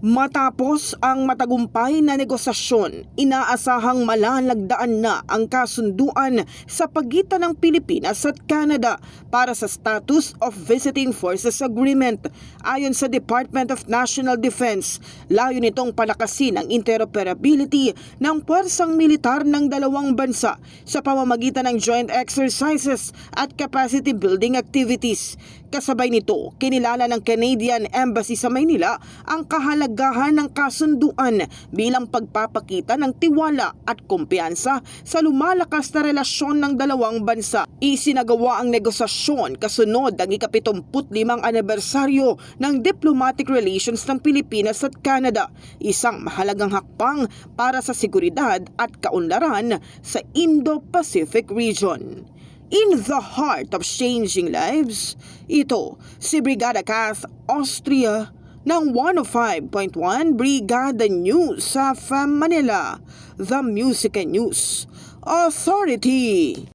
Matapos ang matagumpay na negosasyon, inaasahang malalagdaan na ang kasunduan sa pagitan ng Pilipinas at Canada para sa Status of Visiting Forces Agreement. Ayon sa Department of National Defense, layo nitong palakasin ang interoperability ng puwersang militar ng dalawang bansa sa pamamagitan ng joint exercises at capacity building activities. Kasabay nito, kinilala ng Canadian Embassy sa Maynila ang kahalagahan ng kasunduan bilang pagpapakita ng tiwala at kumpiyansa sa lumalakas na relasyon ng dalawang bansa. Isinagawa ang negosasyon kasunod ang ikapitumputlimang anibersaryo ng diplomatic relations ng Pilipinas at Canada, isang mahalagang hakbang para sa seguridad at kaunlaran sa Indo-Pacific region in the heart of changing lives. Ito si Brigada Kath Austria ng 105.1 Brigada News sa Manila, The Music and News Authority.